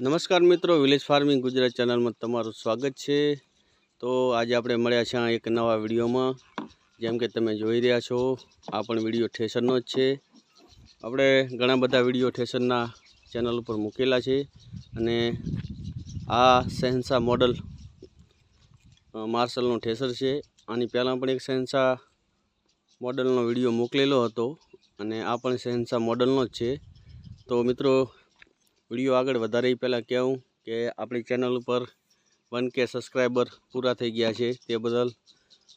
નમસ્કાર મિત્રો village farming Gujarat ચેનલમાં તમારું સ્વાગત છે. તો આજે આપણે મળ્યા છીએ એક નવા વિડીયોમાં. જેમ કે તમે જોઈ રહ્યા છો, આ પણ વીડિયો ઠેસરનો જ છે. આપણે ઘણા બધા વીડિયો ઠેસરના ચેનલ ઉપર મૂકેલા છે અને આ શહેનશાહ મોડલ માર્શલનો ઠેસર છે. આની પહેલાં પણ એક શહેનશાહ મોડલનો વીડિયો મોકલેલો હતો અને આ પણ શહેનશાહ મોડલનો જ છે. તો મિત્રો વીડિયો આગળ વધારે પહેલાં કહેવું કે આપણી ચેનલ ઉપર વન કે સબસ્ક્રાઈબર પૂરા થઈ ગયા છે. તે બદલ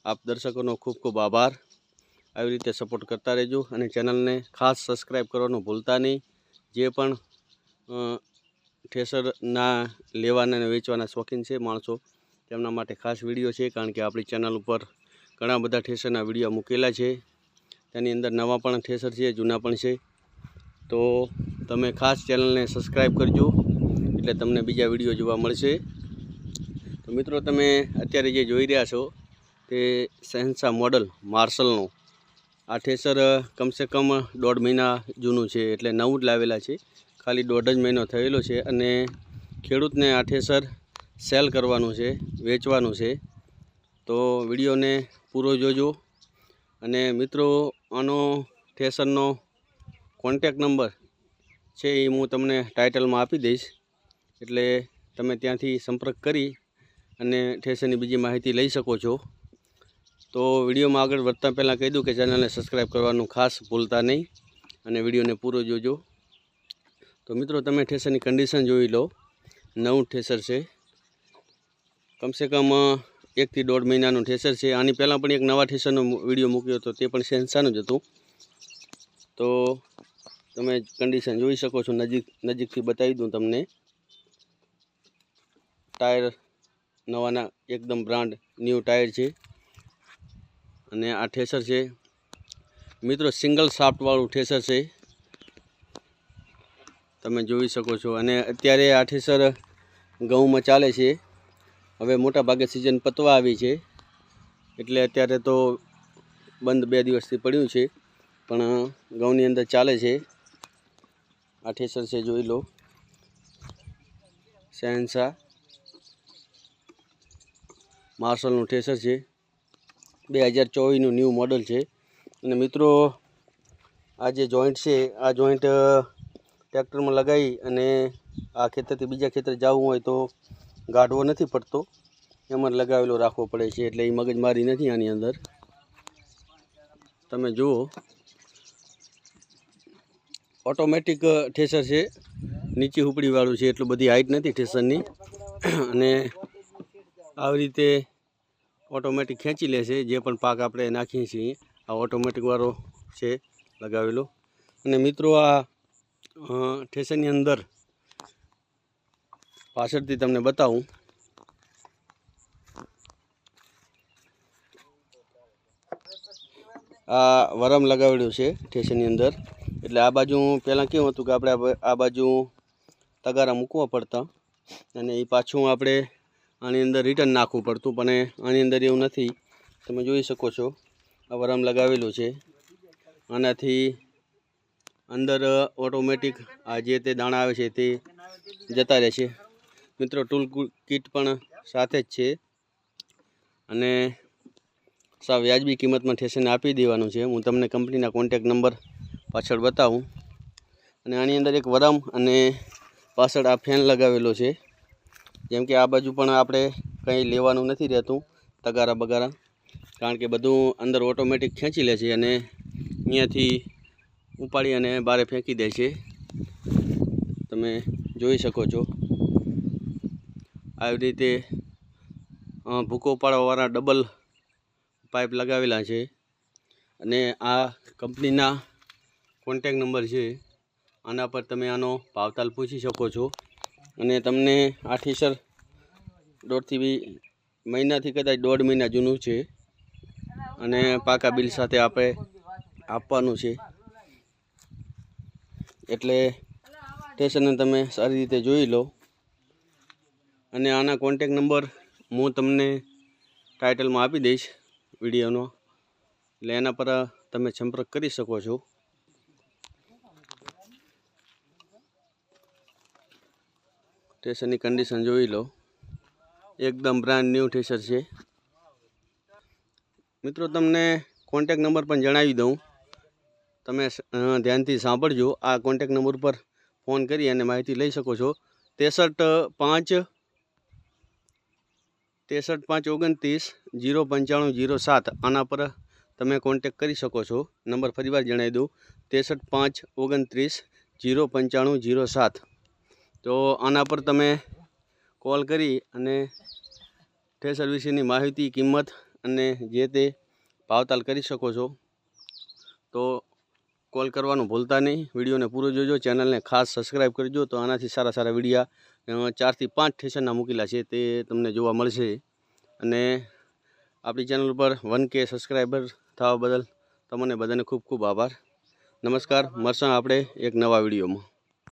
આપ દર્શકોનો ખૂબ ખૂબ આભાર. આવી રીતે સપોર્ટ કરતા રહેજો અને ચેનલને ખાસ સબસ્ક્રાઈબ કરવાનું ભૂલતા નહીં. જે પણ ઠેસરના લેવાના અને વેચવાના શોખીન છે માણસો, તેમના માટે ખાસ વીડિયો છે, કારણ કે આપણી ચેનલ ઉપર ઘણા બધા ઠેસરના વીડિયો મૂકેલા છે. તેની અંદર નવા પણ ઠેસર છે, જૂના પણ છે. તો તમે ખાસ ચેનલને સબસ્ક્રાઈબ કરજો, એટલે તમને બીજા વીડિયો જોવા મળશે. તો મિત્રો, તમે અત્યારે જે જોઈ રહ્યા છો, તે શહેનશાહ મોડલ માર્શલનો. આ ઠેસર, કમસે કમ દોઢ મહિના જૂનું છે, એટલે નવું જ લાવેલા છે. ખાલી દોઢ જ મહિનો થયેલો છે અને ખેડૂતને આ ઠેસર સેલ કરવાનું છે, વેચવાનું છે. તો વિડીયોને પૂરો જોજો. અને મિત્રો, આનો ઠેસરનો કોન્ટેક નંબર છે એ હું તમને ટાઇટલમાં આપી દઈશ. એટલે તમે ત્યાંથી સંપર્ક કરી અને ઠેસરની બીજી માહિતી લઈ શકો છો. તો વિડીયોમાં આગળ વધતા પહેલાં કહી દઉં કે ચેનલને સબસ્ક્રાઈબ કરવાનું ખાસ ભૂલતા નહીં અને વિડીયોને પૂરો જોજો. તો મિત્રો, તમે ઠેસરની કન્ડિશન જોઈ લો. નવું ઠેસર છે. કમસે કમ એકથી દોઢ મહિનાનું ઠેસર છે. આની પહેલાં પણ એક નવા ઠેસરનો વીડિયો મૂક્યો હતો, તે પણ સેન્સાનું જ હતું. તો તમે કન્ડિશન જોઈ શકો છો, નજીક, નજીકથી બતાવી દઉં તમને. ટાયર નવાના એકદમ બ્રાન્ડ ન્યૂ ટાયર છે. અને આ ઠેસર છે. મિત્રો સિંગલ શાફ્ટવાળું ઠેસર છે. તમે જોઈ શકો છો. અને અત્યારે આ ઠેસર ઘઉંમાં ચાલે છે. હવે મોટા ભાગે સિઝન પતવા આવી છે. એટલે અત્યારે તો બંધ બે દિવસથી પડ્યું છે. પણ ઘઉંની અંદર ચાલે છે. આ ઠેસર છે, જોઈ લો. શહેનશાહ માર્શલનું ઠેસર છે. બે હજાર ચોવીસનું ન્યૂ મોડલ છે. અને મિત્રો, આ જે જોઈન્ટ છે, આ જોઈન્ટ ટ્રેક્ટરમાં લગાવી અને આ ખેતરથી બીજા ખેતર જવું હોય તો ગાઢવો નથી પડતો. એમાં લગાવેલો રાખવો પડે છે, એટલે એ મગજમારી નથી આની અંદર. તમે જુઓ. ઓટોમેટિક ઠેસર છે. નીચી હુપડીવાળું છે, એટલું બધી હાઈટ નથી ઠેસરની. અને આવી રીતે ઓટોમેટિક ખેંચી લે છે, જે પણ પાક આપણે નાખીએ છીએ. આ ઓટોમેટિકવાળો છે લગાવેલો. અને મિત્રો આ ઠેસરની અંદર પાછળથી તમને બતાવું. આ વરમ લગાવેલું છે ઠેસરની અંદર. એટલે આ બાજુ પહેલાં કેવું હતું કે આપણે આ બાજુ તગારા મૂકવા પડતા અને એ પાછું આપણે આની અંદર રિટર્ન નાખવું પડતું, પણ આની અંદર એવું નથી. તમે જોઈ શકો છો, આ વરમ લગાવેલું છે. આનાથી અંદર ઓટોમેટિક આ જે તે દાણા આવે છે તે જતા રહે છે. મિત્રો ટૂલ કિટ પણ સાથે જ છે. અને સાવ વ્યાજબી કિંમતમાં ઠેસરને આપી દેવાનું છે. હું તમને કંપનીના કોન્ટેક નંબર પાછળ બતાવું. અને આની અંદર એક વરમ અને પાછળ આ ફેન લગાવેલો છે. જેમ કે આ બાજુ પણ આપણે કંઈ લેવાનું નથી રહેતું, તગારા બગારા. કારણ કે બધું અંદર ઓટોમેટિક ખેંચી લે છે અને અહીંયાથી ઉપાડી અને બહાર ફેંકી દે છે. તમે જોઈ શકો છો. આવી રીતે ભૂકો પાડવાવાળા ડબલ પાઇપ લગાવેલા છે. અને આ કંપનીના કોન્ટેક નંબર છે. આના પર તમે આનો ભાવતાલ પૂછી શકો છો. અને તમને આ ટીસર દોઢથી બી મહિનાથી કદાચ દોઢ મહિના જૂનું છે. અને પાકા બિલ સાથે આપણે આપવાનું છે. એટલે સ્ટેશનને તમે સારી રીતે જોઈ લો. અને આના કોન્ટેક નંબર હું તમને ટાઇટલમાં આપી દઈશ, વિડીયોનો. એટલે એના પર તમે સંપર્ક કરી શકો છો. ઠેસરની કન્ડિશન જોઈ લો. એકદમ બ્રાન્ડ ન્યૂ ઠેસર છે. મિત્રો, તમને કોન્ટેક નંબર પણ જણાવી દઉં. તમે ધ્યાનથી સાંભળજો. આ કોન્ટેક નંબર પર ફોન કરી અને માહિતી લઈ શકો છો. ત્રેસઠ, પાંચ ત્રેસઠ, પાંચ, ઓગણત્રીસ, જીરો, પંચાણું, જીરો, સાત. આના પર તમે કોન્ટેક કરી શકો છો. નંબર ફરીવાર જણાવી દઉં. ત્રેસઠ, પાંચ, ઓગણત્રીસ, જીરો, પંચાણું, જીરો, સાત. તો આના પર તમે કોલ કરી અને ઠેસર વિશેની માહિતી, કિંમત અને જે તે ભાવતાલ કરી શકો છો. તો કોલ કરવાનું ભૂલતા નહીં. વિડીયોને પૂરો જોજો. ચેનલને ખાસ સબસ્ક્રાઈબ કરજો. તો આનાથી સારા સારા વિડીયા ચારથી પાંચ ઠેસરના મૂકેલા છે તે તમને જોવા મળશે. અને આપણી ચેનલ ઉપર વન કે સબસ્ક્રાઈબર થવા બદલ તમને બધાને ખૂબ ખૂબ આભાર. નમસ્કાર. મળશું આપણે એક નવા વિડીયોમાં.